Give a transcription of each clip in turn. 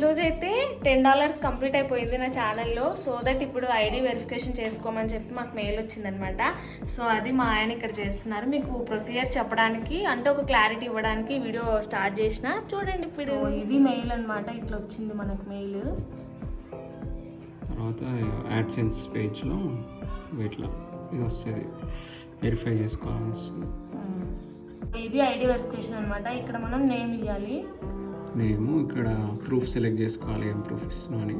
ఈరోజు అయితే ten dollars complete అయిపోయింది నా ఛానల్లో. సో దట్ ఇప్పుడు ఐడి వెరిఫికేషన్ చేసుకోమని చెప్పి మాకు మెయిల్ వచ్చిందనమాట. సో అది మా ఆయన ఇక్కడ చేస్తున్నారు. మీకు ప్రొసీజర్ చెప్పడానికి అంటే ఒక క్లారిటీ ఇవ్వడానికి వీడియో స్టార్ట్ చేసిన. చూడండి ఇప్పుడు. ఇది మెయిల్ అన్నమాట. ఇట్లా వచ్చింది మనకు మెయిల్. తర్వాత యాడ్సెన్స్ పేజ్లో ఇట్లా ఇది వస్తుంది. వెరిఫై చేసుకోవాలని వస్తుంది. ఇది ఐడి వెరిఫికేషన్ అన్నమాట. ఇక్కడ మనం నేమ్ ఇవ్వాలి నేను ఇక్కడ ప్రూఫ్ సెలెక్ట్ చేసుకోవాలి ఏం ప్రూఫ్ ఇస్తున్నావు అని.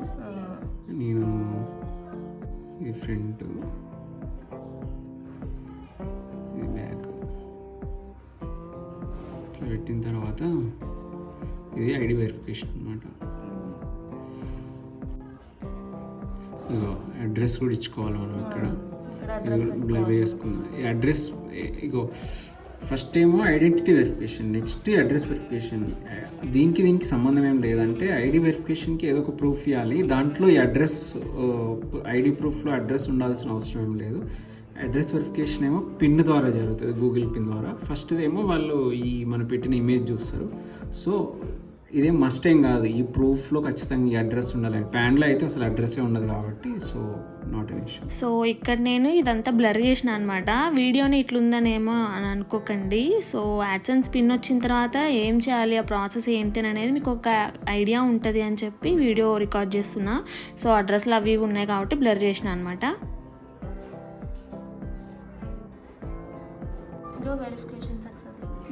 నేను ఇది ఫ్రంట్ ఇది బ్యాక్ ఇట్లా పెట్టిన తర్వాత ఇది ఐడి వెరిఫికేషన్ అనమాట ఇగో అడ్రస్ కూడా ఇచ్చుకోవాలి మనం ఇక్కడ. ఇక్కడ బ్లర్ చేసుకుందాం. ఈ అడ్రస్ ఇగో ఫస్ట్ ఏమో identity verification next address verification. దీనికి దీనికి సంబంధం ఏం లేదంటే ఐడి వెరిఫికేషన్కి ఏదో ఒక ప్రూఫ్ ఇవ్వాలి. దాంట్లో ఈ అడ్రస్ ఐడి ప్రూఫ్లో అడ్రస్ ఉండాల్సిన అవసరం ఏం లేదు. అడ్రస్ వెరిఫికేషన్ ఏమో పిన్ ద్వారా జరుగుతుంది గూగుల్ పిన్ ద్వారా. ఫస్ట్ ఏమో వాళ్ళు ఈ మనం పెట్టిన ఇమేజ్ చూస్తారు. సో ఇదేం మస్ట్ ఏం కాదు. ఈ ప్రూఫ్లో ఖచ్చితంగా ఈ అడ్రస్ ఉండాలి. ప్యాన్లో అయితే అసలు అడ్రస్సే ఉండదు కాబట్టి so not an issue so ఇక్కడ నేను ఇదంతా బ్లర్ చేసిన అనమాట వీడియోని ఇట్లుందనేమో అని అనుకోకండి. సో యాడ్సెన్స్ పిన్ వచ్చిన తర్వాత ఏం చేయాలి? ఆ ప్రాసెస్ ఏంటి అనేది మీకు ఒక ఐడియా ఉంటుంది అని చెప్పి వీడియో రికార్డ్ చేస్తున్నా. సో అడ్రస్లు అవి ఇవి ఉన్నాయి కాబట్టి బ్లర్ చేసిన అనమాట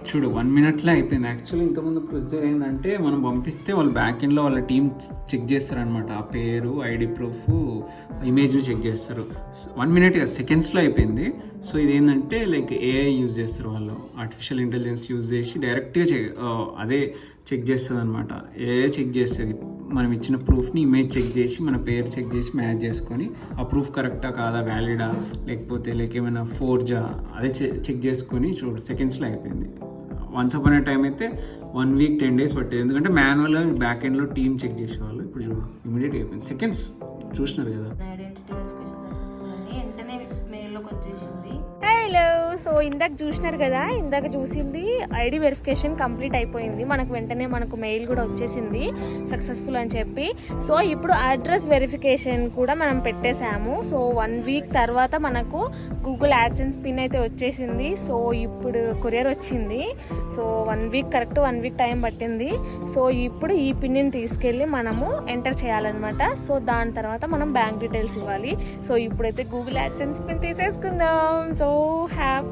చూడు వన్ మినిట్లో అయిపోయింది. యాక్చువల్లీ ఇంతకుముందు ప్రొసీజర్ ఏంటంటే మనం పంపిస్తే వాళ్ళు బ్యాక్ ఎండ్లో వాళ్ళ టీం చెక్ చేస్తారనమాట ఆ పేరు ఐడి ప్రూఫ్ ఇమేజ్ని చెక్ చేస్తారు. వన్ మినిట్ కదా సెకండ్స్లో అయిపోయింది. సో ఇది ఏంటంటే లైక్ ఏఐ యూజ్ చేస్తారు వాళ్ళు. ఆర్టిఫిషియల్ ఇంటెలిజెన్స్ యూజ్ చేసి డైరెక్ట్గా చెక్ అదే చెక్ చేస్తుంది అనమాట ఏఐ చెక్ చేస్తుంది. మనం ఇచ్చిన ప్రూఫ్ని ఇమేజ్ చెక్ చేసి మన పేరు చెక్ చేసి మ్యాచ్ చేసుకొని ఆ ప్రూఫ్ కరెక్టా కాదా వ్యాలిడా లేకపోతే లైక్ ఏమైనా ఫోర్జా అదే చెక్ చేసుకొని చూడు సెకండ్స్లో అయిపోయింది. వన్స్ అప్ అనే టైం అయితే వన్ వీక్ టెన్ డేస్ పట్టేది. ఎందుకంటే మాన్యువల్గా బ్యాక్ ఎండ్లో టీమ్ చెక్ చేసేవాళ్ళు. ఇప్పుడు చూడు ఇమీడియట్గా అయిపోయింది. సెకండ్స్ చూసినారు కదా. ఐడెంటిటీ వెరిఫికేషన్ వెంటనే మెయిల్లోకి వచ్చేసింది. సో ఇందాక చూసినారు కదా ఇందాక చూసింది ఐడి వెరిఫికేషన్ కంప్లీట్ అయిపోయింది. మనకు వెంటనే మనకు మెయిల్ కూడా వచ్చేసింది సక్సెస్ఫుల్ అని చెప్పి. సో ఇప్పుడు అడ్రస్ వెరిఫికేషన్ కూడా మనం పెట్టేశాము. సో వన్ వీక్ తర్వాత మనకు గూగుల్ యాడ్సెన్స్ పిన్ అయితే వచ్చేసింది. సో ఇప్పుడు కొరియర్ వచ్చింది. So one week correct one week time పట్టింది. సో ఇప్పుడు ఈ పిన్ని తీసుకెళ్ళి మనము ఎంటర్ చేయాలన్నమాట. సో దాని తర్వాత మనం బ్యాంక్ డీటెయిల్స్ ఇవ్వాలి. సో ఇప్పుడైతే గూగుల్ యాడ్సెన్స్ పిన్ తీసేసుకుందాం. సో హ్యాపీ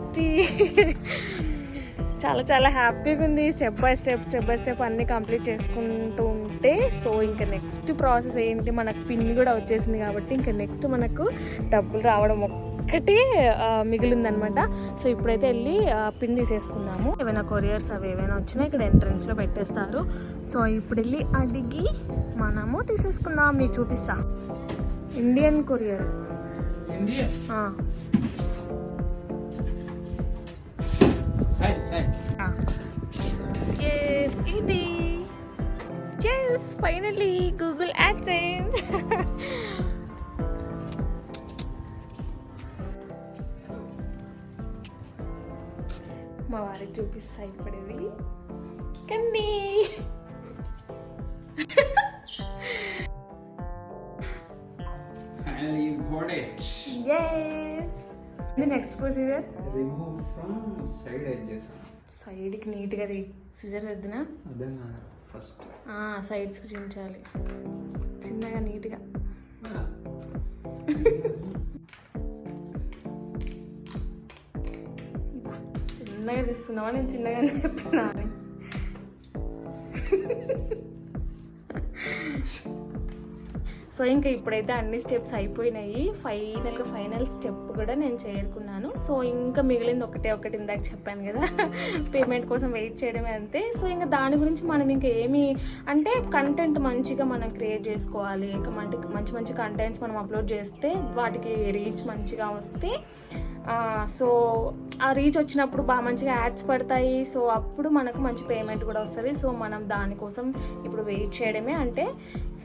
చాలా చాలా హ్యాపీగా ఉంది. Step by step step by step అన్నీ కంప్లీట్ చేసుకుంటూ ఉంటే సో ఇంకా నెక్స్ట్ ప్రాసెస్ ఏంటి? మనకు పిన్ కూడా వచ్చేసింది కాబట్టి ఇంకా నెక్స్ట్ మనకు డబ్బులు రావడం ఒక్కటి మిగిలిందనమాట. సో ఇప్పుడైతే వెళ్ళి పిన్ తీసేసుకుందాము. ఏమైనా కొరియర్స్ అవి ఏమైనా వచ్చినా ఇక్కడ ఎంట్రన్స్లో పెట్టేస్తారు. సో ఇప్పుడు వెళ్ళి అడిగి మనము తీసేసుకుందాం. మీకు చూపిస్తా. Indian courier yes finally Google AdSense हमारे जो भी साइन पड़े हुई कन्नी Finally you got. Yes. ఇది next procedure remove from side edges సైడ్కి నీట్గా సిజర్ వద్దునా? ఫస్ట్. సైడ్స్కి చించాలి. చిన్నగా నీట్గా. చిన్నగా తీస్తున్నావా? నేను చిన్నగా చెప్పినా. సో ఇంకా ఇప్పుడైతే అన్ని స్టెప్స్ అయిపోయినాయి. ఫైనల్గా ఫైనల్ స్టెప్ కూడా నేను చేరుకున్నాను. సో ఇంకా మిగిలింది ఒకటే ఒకటి ఇందాక చెప్పాను కదా. పేమెంట్ కోసం వెయిట్ చేయడమే అంతే. సో ఇంకా దాని గురించి మనం ఇంకా ఏమి అంటే కంటెంట్ మంచిగా మనం క్రియేట్ చేసుకోవాలి. ఇంకా మంచి మంచి మంచి కంటెంట్స్ మనం అప్లోడ్ చేస్తే వాటికి రీచ్ మంచిగా వస్తే సో ఆ రీచ్ వచ్చినప్పుడు బాగా మంచిగా యాడ్స్ పడతాయి. సో అప్పుడు మనకు మంచి పేమెంట్ కూడా వస్తుంది. సో మనం దానికోసం ఇప్పుడు వెయిట్ చేయడమే అంటే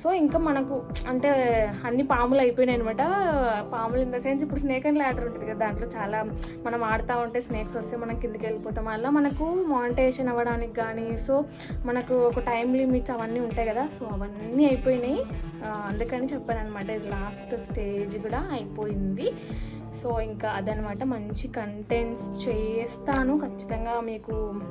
సో ఇంకా మనకు అంటే అన్ని పాములు అయిపోయినాయి అనమాట పాములు ఇన్ ద సెన్స్ ఇప్పుడు స్నేక్ అండ్ ల్యాడర్ ఉంటుంది కదా దాంట్లో చాలా మనం ఆడుతూ ఉంటే స్నేక్స్ వస్తే మనం కిందకి వెళ్ళిపోతాం. అలా మనకు మానిటేషన్ అవ్వడానికి కానీ సో మనకు ఒక టైం లిమిట్స్ అవన్నీ ఉంటాయి కదా సో అవన్నీ అయిపోయినాయి. అందుకని చెప్పాను అనమాట ఇది లాస్ట్ స్టేజ్ కూడా అయిపోయింది. సో ఇంకా అదనమాట మంచి కంటెంట్స్ చేస్తాను. ఖచ్చితంగా మీకు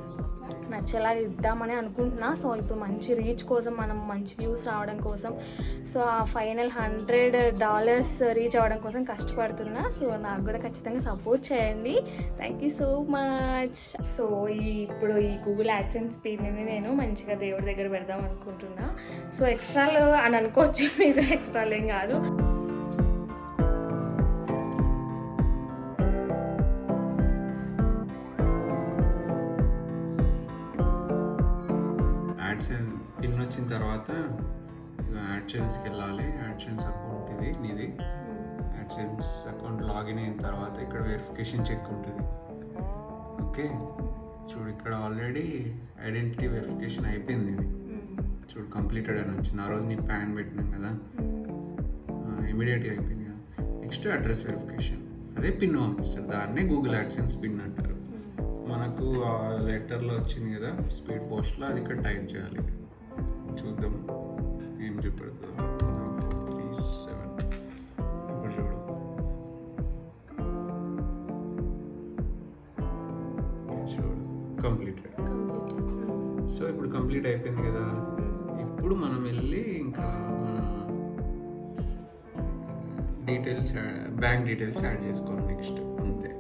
నచ్చేలా ఇద్దామని అనుకుంటున్నా. సో ఇప్పుడు మంచి రీచ్ కోసం మనం మంచి వ్యూస్ రావడం కోసం సో ఆ ఫైనల్ హండ్రెడ్ డాలర్స్ రీచ్ అవ్వడం కోసం కష్టపడుతున్నా. సో నాకు కూడా ఖచ్చితంగా సపోర్ట్ చేయండి. Thank you so much so ఈ ఇప్పుడు ఈ గూగుల్ యాక్సెన్స్ పిన్ని నేను మంచిగా దేవుడి దగ్గర పెడదాం అనుకుంటున్నా. సో ఎక్స్ట్రాలు అని అనుకోవచ్చు మీరు ఎక్స్ట్రాలు ఏం కాదు. యాడ్సెన్స్ పిన్ వచ్చిన తర్వాత యాడ్సెన్స్కి వెళ్ళాలి. యాడ్సెన్స్ అకౌంట్ ఇది నీది. యాడ్సెన్స్ అకౌంట్ లాగిన్ అయిన తర్వాత ఇక్కడ వెరిఫికేషన్ చెక్ ఉంటుంది. ఓకే చూడు ఇక్కడ ఆల్రెడీ ఐడెంటిటీ వెరిఫికేషన్ అయిపోయింది ఇది. చూడు కంప్లీటెడ్ అని వచ్చింది. ఆ రోజు నీ ప్యాన్ పెట్టినాం కదా. ఇమీడియట్గా అయిపోయింది కదా. నెక్స్ట్ అడ్రస్ వెరిఫికేషన్ అదే పిన్ పంపిస్తారు. దాన్నే గూగుల్ యాడ్సెన్స్ పిన్ అంటారు. మనకు ఆ లెటర్లో వచ్చింది కదా స్పీడ్ పోస్ట్లో అది ఇక్కడ టైప్ చేయాలి. చూద్దాం. ఏం చూపెడుతుందో త్రీ సెవెన్. ఇప్పుడు చూడు. చూడు. కంప్లీటెడ్. సో ఇప్పుడు కంప్లీట్ అయిపోయింది కదా. ఇప్పుడు మనం వెళ్ళి ఇంకా మన డీటెయిల్స్ బ్యాంక్ డీటెయిల్స్ యాడ్ చేసుకోవాలి నెక్స్ట్. అంతే.